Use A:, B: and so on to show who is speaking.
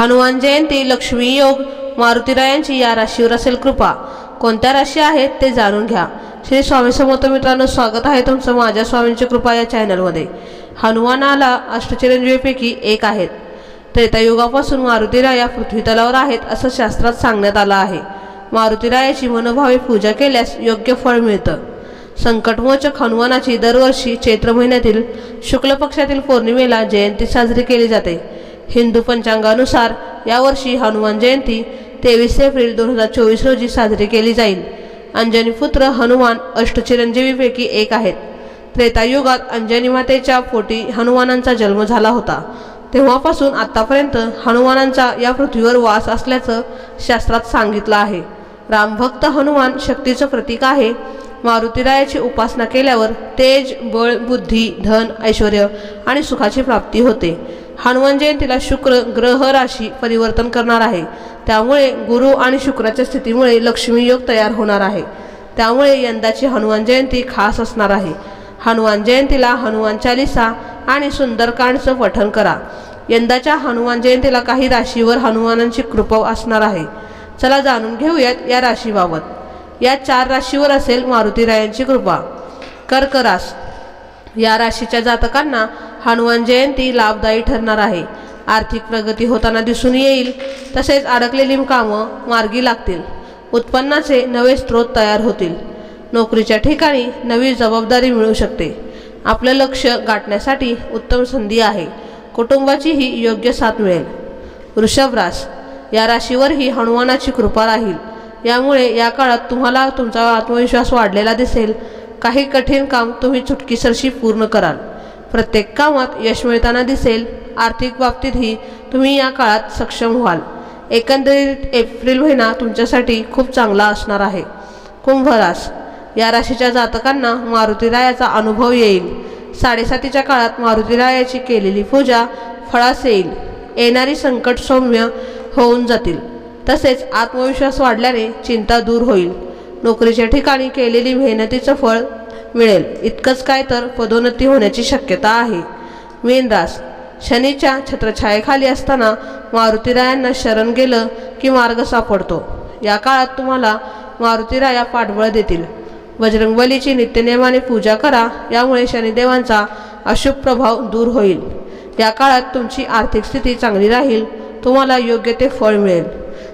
A: हनुमान जयंती लक्ष्मी योग मारुतीरायांची या राशीवर असेल कृपा. कोणत्या राशी आहेत ते जाणून घ्या. श्री स्वामी समर्थ मित्रांनो स्वागत आहे तुमचं माझ्या स्वामींची कृपा या चॅनलमध्ये. हनुमानाला अष्टचिरंजीवीपैकी एक आहेत. त्रेतायुगापासून मारुतीराया पृथ्वी तलावर आहेत असं शास्त्रात सांगण्यात आलं आहे. मारुतीरायाची मनोभावे पूजा केल्यास योग्य फळ मिळतं. संकटमोचक हनुमानाची दरवर्षी चैत्र महिन्यातील शुक्ल पक्षातील पौर्णिमेला जयंती साजरी केली जाते. हिंदू पंचांगानुसार यावर्षी हनुमान जयंती तेवीस एप्रिल दोन हजार चोवीस रोजी साजरी केली जाईल. अंजनी पुत्र हनुमान अष्टचिरंजीवीपैकी एक आहेत. त्रेतायुगात अंजनी मातेच्या पोटी हनुमानांचा जन्म झाला होता. तेव्हापासून आत्तापर्यंत हनुमानांचा या पृथ्वीवर वास असल्याचं शास्त्रात सांगितलं आहे. रामभक्त हनुमान शक्तीचं प्रतीक आहे. मारुतीरायाची उपासना केल्यावर तेज बळ बुद्धी धन ऐश्वर आणि सुखाची प्राप्ती होते. हनुमान जयंतीला शुक्र ग्रह राशी परिवर्तन करणार आहे. त्यामुळे गुरु आणि शुक्राच्या स्थितीमुळे लक्ष्मी योग तयार होणार आहे. त्यामुळे यंदाची हनुमान जयंती खास असणार आहे. हनुमान जयंतीला हनुमान चालिसा आणि सुंदरकांडचं पठण करा. यंदाच्या हनुमान जयंतीला काही राशीवर हनुमानांची कृपा असणार आहे. चला जाणून घेऊयात या राशीबाबत. या चार राशीवर असेल मारुतीरायांची कृपा. कर्क रास या राशीच्या जातकांना हनुमान जयंती लाभदायी ठरणार आहे. आर्थिक प्रगती होताना दिसून येईल. तसेच अडकलेली कामं मार्गी लागतील. उत्पन्नाचे नवे स्रोत तयार होतील. नोकरीच्या ठिकाणी नवी जबाबदारी मिळू शकते. आपलं लक्ष गाठण्यासाठी उत्तम संधी आहे. कुटुंबाचीही योग्य साथ मिळेल. वृषभ रास या राशीवरही हनुमानाची कृपा राहील. यामुळे या काळात तुम्हाला तुमचा आत्मविश्वास वाढलेला दिसेल. काही कठीण काम तुम्ही चुटकीसरशी पूर्ण कराल. प्रत्येक कामात यश मिळताना दिसेल. आर्थिक बाबतीतही तुम्ही या काळात सक्षम व्हाल. एकंदरीत एप्रिल महिना तुमच्यासाठी खूप चांगला असणार आहे. कुंभ रास या राशीच्या जातकांना मारुतीरायाचा अनुभव येईल. साडेसातीच्या काळात मारुतीरायाची केलेली पूजा फळास येईल. येणारी संकट सौम्य होऊन जातील. तसेच आत्मविश्वास वाढल्याने चिंता दूर होईल. नोकरीच्या ठिकाणी केलेली मेहनतीचं फळ मिळेल. इतकंच काय तर पदोन्नती होण्याची शक्यता आहे. मीनरास शनीच्या छत्रछायेखाली असताना मारुतीरायांना शरण गेलं की मार्ग सापडतो. या काळात तुम्हाला मारुतीराया पाठबळ देतील. बजरंगबलीची नित्यनेमाने पूजा करा यामुळे शनिदेवांचा अशुभ प्रभाव दूर होईल. या काळात तुमची आर्थिक स्थिती चांगली राहील तुम्हाला योग्य ते फळ मिळेल.